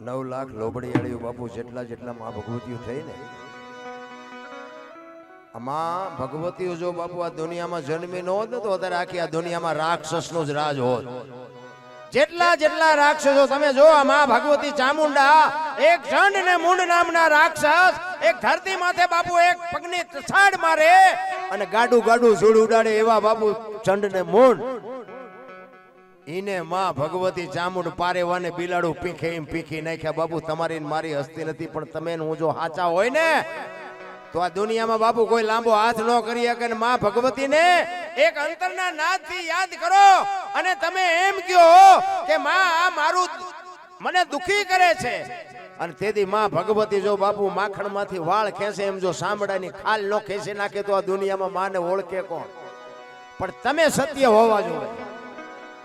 નવ લાખ લોબડીયાળીઓ બાપુ જેટલા જેટલા મા ભગવતીઓ થઈ ને આમાં ભગવતીઓ જો બાપુ આ દુનિયામાં જન્મી ન હોત ને તો અત્યારે આખી આ દુનિયામાં રાક્ષસનો જ રાજ હોત. જેટલા જેટલા રાક્ષસો તમે જો માં ભગવતી ચામુંડા, એક ચંડ ને મુંડ નામના રાક્ષસ, એક ધરતી માથે બાપુ એક પગની છાડ મારે અને ગાડું ગાડું ઝૂડ ઉડાડે એવા બાપુ ચંડ ને મુંડ ઈને માં ભગવતી ચામુંડ પારેવાને બિલાડું પીખે એમ પીખી નાખ્યા બાપુ તમારી મારી હસ્તી નથી, પણ તમે હું જો હાચા હોય ને, તો આ દુનિયામાં બાપુ કોઈ લાંબો હાથ ન કરી શકે ને માં ભગવતીને એક અંતરના નાદથી યાદ કરો. અને તમે એમ કહો કે માં, આ મારું મને દુખી કરે છે. અને તેથી માં ભગવતી જો બાપુ માખણમાંથી વાળ ખેંચે, એમ જો સાંભળાની ખાલ ન ખેંચી નાખે, તો આ દુનિયામાં માને ઓળખે કોણ? પણ તમે સત્ય હોવા જોઈએ.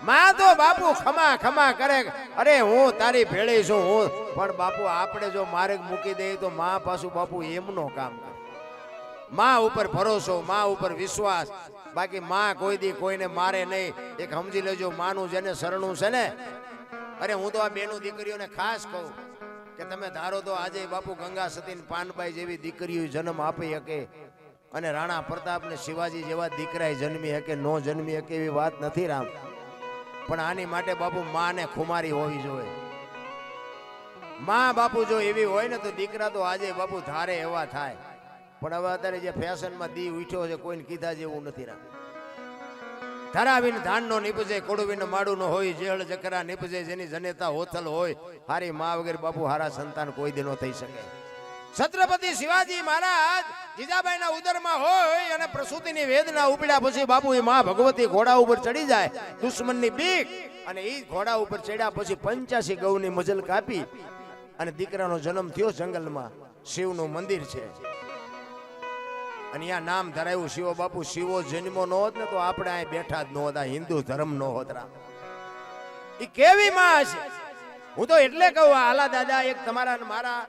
માં તો બાપુ ખમા ખમા કરે. અરે, હું તારી ભેળી છું, હું. પણ બાપુ, આપણે જો માર્ગ મૂકી દઈએ તો માં પાછું બાપુ એમનો કામ કરે. માં ઉપર ભરોસો, માં ઉપર વિશ્વાસ. બાકી માં કોઈ દી કોઈને મારે નહીં. એક સમજી લેજો, માનું જેને શરણું છે ને. અરે, હું તો આ બેનું દીકરીઓને ખાસ કહું કે તમે ધારો તો આજે બાપુ ગંગા સતી ને પાનબાઈ જેવી દીકરીઓ જન્મ આપી શકે. અને રાણા પ્રતાપ ને શિવાજી જેવા દીકરાએ જન્મી શકે, નો જન્મી શકે એવી વાત નથી, રામ. પણ આની માટે બાપુ માને ખુમારી હોવી જોઈએ. માં બાપુ જો એવી હોય ને તો દીકરા તો આજે બાપુ ધારે એવા થાય. પણ હવે અત્યારે જે ફેશનમાં દી ઉઠ્યો છે કોઈને કીધા જેવું નથી રામ ધરાવીને ધાનનો નીપજે, કોડવીને માડું હોય, જેળ જકરા નીપજે, જેની જનેતા હોથલ હોય, હારી મા વગેરે બાપુ હારા સંતાન કોઈ દિનો થઈ શકે. છત્રપતિ શિવાજી મહારાજ જીજાબાઈના ઉદરમાં હોય અને પ્રસૂતિની વેદના ઉપડ્યા પછી બાપુ એ મા ભગવતી ઘોડા ઉપર ચડી જાય, દુશ્મનની બીક અને એ ઘોડા ઉપર ચડ્યા પછી પંચ્યાસી ગૌની મજલ કાપી અને દીકરાનો જન્મ થયો જંગલમાં. શિવનું મંદિર છે. અને આ નામ ધરાયું શિવ, બાપુ, શિવો જન્મો ન હોત ને તો આપણે અહીં બેઠા જ ન હોત હિન્દુ ધર્મ નો હોતરા એ કેવી માં હશે? હું તો એટલે કહું આલા દાદા એક તમારા મારા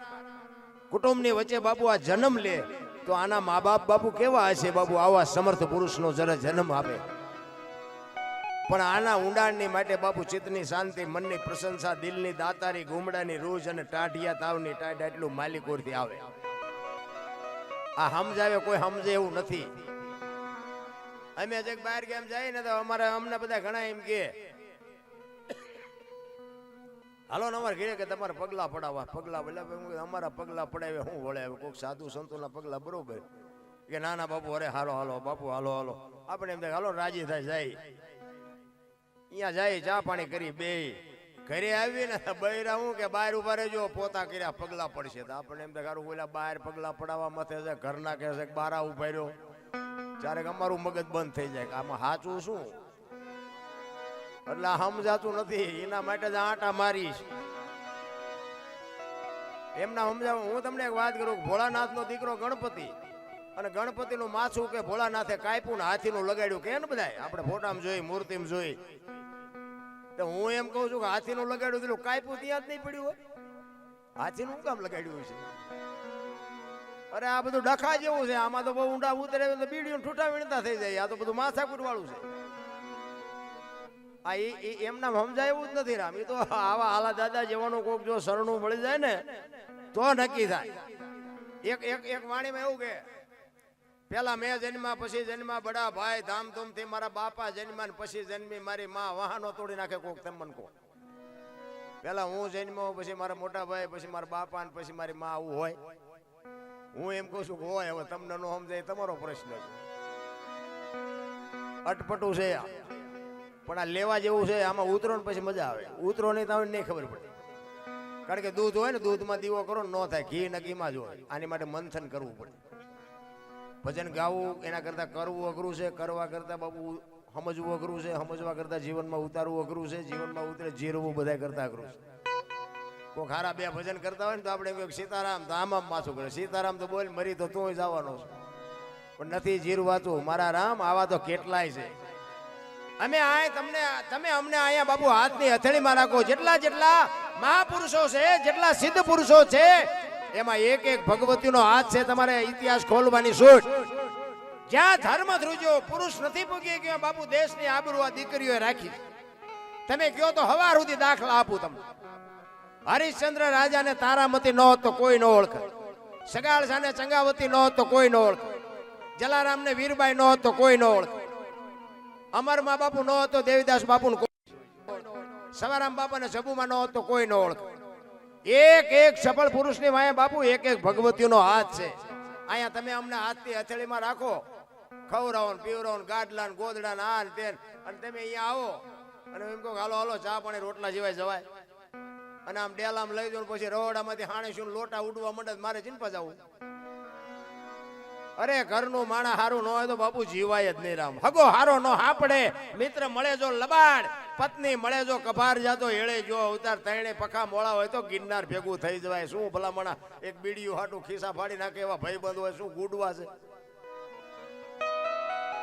કુટુંબની વચ્ચે બાપુ આ જન્મ લે, તો આના મા બાપ બાપુ કેવા હશે બાપુ? આવા સમર્થ પુરુષનો જરા જન્મ આપે. પણ આના ઊંડાણની માટે બાપુ ચિત્તની શાંતિ, મનની પ્રશંસા, દિલની દાતારી ગુમડાની રૂજ અને ટાઢિયા તાવની ટાઢ એટલું માલિકોરથી આવે. આ સમજાવે કોઈ સમજે એવું નથી. અમે જે બહાર ગામ જાય ને તો અમારે અમને બધા ઘણા એમ કે હાલો ને અમારે ઘરે કે તમારે પગલા પડાવવા. પગલા એટલે અમારા પગલા પડાવે શું વળે? કોઈક સાધુ સંતોના પગલા બરોબર. કે ના ના બાપુ, અરે, હાલો હાલો, બાપુ, હાલો હાલો. આપણે એમ હાલો, રાજી થાય, જાય. અહીંયા જાય, ચા પાણી કરી, બે. ઘરે આવીને બૈરા હું કે બહાર ઊભા રહેજો, પોતા કર્યા પગલા પડશે. તો આપણે એમ દેખાડું બોલ્યા બહાર પગલા પડાવવા મથે છે, ઘરના કહે છે બારા ઊભા રહ્યો. ક્યારેક અમારું મગજ બંધ થઈ જાય, કે આમાં સાચું શું? એટલે સમજાતું નથી. એના માટે જ આંટા મારીશ એમના સમજાવ હું તમને એક વાત કરું ભોળાનાથ નો દીકરો ગણપતિ અને ગણપતિ નું માથું કે ભોળાનાથે કાપ્યું ને હાથીનું લગાડ્યું કે ને બધા આપણે ફોટામાં જોઈ, મૂર્તિમાં જોઈ. તો હું એમ કહું છું કે હાથીનું લગાડ્યું પેલું કાપ્યું ત્યાં જ નહીં પડ્યું હોય. હાથીનું શું કામ લગાડ્યું છે અરે આ બધું ડખા જેવું છે. આમાં તો બહુ ઊંડા ઉતરે બીડીઓ ઠૂઠા વીણતા થઈ જાય. આ તો બધું માથાકૂટ વાળું છે. આ એ એમના સમજાય એવું જ નથી રામ. એ તો આવા આલા દાદા જેવાનું કોક જો શરણું મળી જાય ને, તો નક્કી થાય. એક એક એક વાણીમાં એવું કે, પેલા મેં જન્મા પછી જન્મા બડા ભાઈ ધામધૂમથી મારા બાપા જન્મા પછી જન્મી મારી માં વાહનો તોડી નાખે કોક તેમ મને કહો પેલા હું જન્મ્યો પછી મારા મોટા ભાઈ, પછી મારા બાપા ને પછી મારી માં આવું હોય. હું એમ કહું છું હોય, હવે તમને ન સમજાય તમારો પ્રશ્ન છે. અટપટું છે આ. પણ આ લેવા જેવું છે, આમાં ઉતરો ને પછી મજા આવે. ઉતરો નહીં તો નહીં ખબર પડે કારણ કે દૂધ હોય ને, દૂધમાં દીવો કરો ન થાય. ઘી ને ઘીમાં જ હોય. આની માટે મંથન કરવું પડે. ભજન ગાવું, એના કરતાં કરવું અઘરું છે, કરવા કરતાં બાબુ સમજવું અઘરું છે, સમજવા કરતાં જીવનમાં ઉતારવું અઘરું છે, જીવનમાં ઉતરે, જીરવું બધા કરતાં અઘરું છે. કોઈ ખારા બે ભજન કરતા હોય ને, તો આપણે કહ્યું સીતારામ તો આમ આમ માથું કરે. સીતારામ તો બોલ, મરી તો તું જવાનો છે. પણ નથી જીરવાતું. મારા રામ, આવા તો કેટલાય છે. અમે આ તમને તમે અમને અહીંયા બાબુ હાથની હથેળીમાં રાખો. જેટલા જેટલા મહાપુરુષો છે, જેટલા સિદ્ધ પુરુષો છે, એમાં એક એક ભગવતીનો હાથ છે તમારે ઇતિહાસ ખોલવાની છૂટ. જ્યાં ધર્મ ધ્રુજો પુરુષ નથી પૂગી ગયો બાબુ દેશની આબરૂ આ દીકરીઓએ રાખી. તમે કયો તો હવાર સુધી દાખલા આપું તમને. હરિશ્ચંદ્ર રાજાને તારામતી ન હોત તો કોઈ ન ઓળખે. સગાળ ચંગાવતી ન હોત તો કોઈ ન ઓળખે. જલારામને વીરબાઈ ન હોત તો કોઈ ન ઓળખે. અમર મા બાપુ ન હતો, દેવીદાસ બાપુ સવારામ બાપા ને સબુમાં ન હતો કોઈ ન ઓળખ. એક એક સફળ પુરુષની વાય બાપુ એક એક ભગવતીનો હાથ છે. અહીંયા તમે અમને હાથથી હથેળીમાં રાખો. ખવરાવો ને પીવરાવો ને ગાડલા ને ગોદડા ને આ ને તે અને તમે અહીંયા આવો. અને એમ કહો હાલો હાલો, ચા પાણી રોટલા જીવાય જવાય. અને આમ ડેલામ લઈ દો ને પછી રવડામાંથી હાણે શું લોટા ઉડવા માંડે મારે ચિંપા જવું અરે ઘરનું માણા હારું ન હોય તો બાપુ જીવાય જ નહીં રામ. હગો હારો નો હાપડે. મિત્ર મળે જો લબાડ. પત્ની મળે જો કભાર જાતો એળે જો અવતાર તૈણે પખા મોળા હોય તો ગિરનાર ભેગું થઈ જવાય. શું ભલામણા એક બીડીયું હાટું ખિસ્સા ફાડી નાખે એવા ભાઈબંધ હોય, શું ગુડવા છે?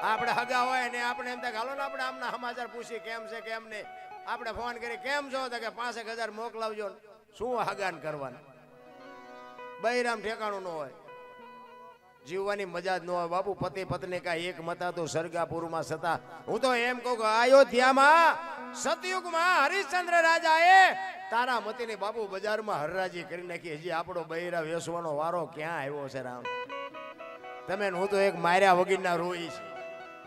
આપણે હગા હોય ને આપણે એમ થાય હાલો ને આપણે આમના સમાચાર પૂછી કેમ છે, કેમ નહીં? આપણે ફોન કરી કેમ છો? તો કે પાંસેક હજાર મોકલાવજો શું હગાન કરવાનું? બૈરામ ઠેકાણું ન હોય. જીવવાની મજા જ ન હોય. બાપુ, પતિ, પત્ની કા એક મતા તો સરગાપુરમાં સતા. હું તો એમ કહું કે અયોધ્યામાં સતયુગમાં હરિશ્ચંદ્ર રાજાએ તારા મતીની બાપુ બજારમાં હરરાજી કરી નાખી. હજી આપણો બૈરા વેસવાનો વારો ક્યાં આવ્યો છે રામ? તમે હું તો એક માર્યા વગીરના રોઈ છે.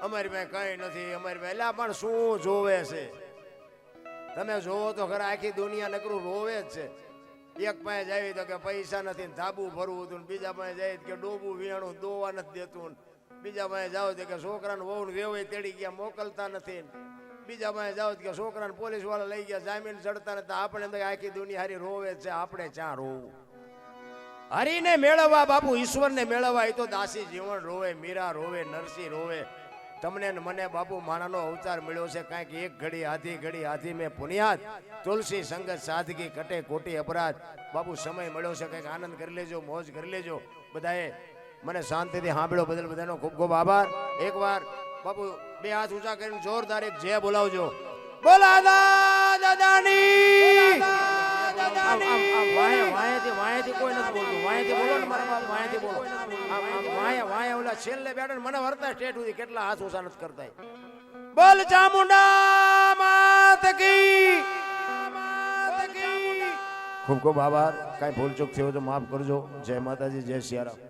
અમારી પાસે કઈ નથી. અમારી પાસે એટલે પણ શું જોવે છે? તમે જોવો તો ખરા આખી દુનિયા નકરું રોવે જ છે. એક પાસે જાય તો કે પૈસા નથી ધાબું ભરવું હતું બીજા પાસે જાય કે ડોબું વીણું દોવા નથી દેતું બીજા પાસે જાવ તો કે છોકરાને વહુ વેવાય તેડી ગયા, મોકલતા નથી બીજા પાસે જાઓ કે છોકરાને પોલીસવાળા લઈ ગયા, જામીન ચડતા નથી. આપણે તો આખી દુનિયા હારી રોવે છે, આપણે ચા રોવું? હરીને મેળવવા બાપુ, ઈશ્વરને મેળવવા એ તો દાસી જીવન રોવે, મીરા રોવે, નરસિંહ રોવે. તમને મને બાપુ માણાનો અવતાર મળ્યો છે કાંઈક એક ઘડી, આધી ઘડી, આધી મેં પુનિયાત તુલસી સંગત સાદગી કટે કોટી અપરાધ. બાપુ સમય મળ્યો છે, કંઈક આનંદ કરી લેજો, મોજ કરી લેજો. બધાએ મને શાંતિથી સાંભળ્યો બદલ બધાનો ખૂબ ખૂબ આભાર. એકવાર બાપુ બે હાથ ઊંચા કરીને જોરદાર એક જય બોલાવજો. બોલા દાદાની! મને વરતા સ્ટેટ સુધી કેટલા હાથ ઊંચા નથી કરતા બોલ ચામુંડા માત કી. ખૂબ ખૂબ આભાર. કાંઈ ભૂલ ચૂક થયો તો માફ કરજો. જય માતાજી, જય સિયારામ.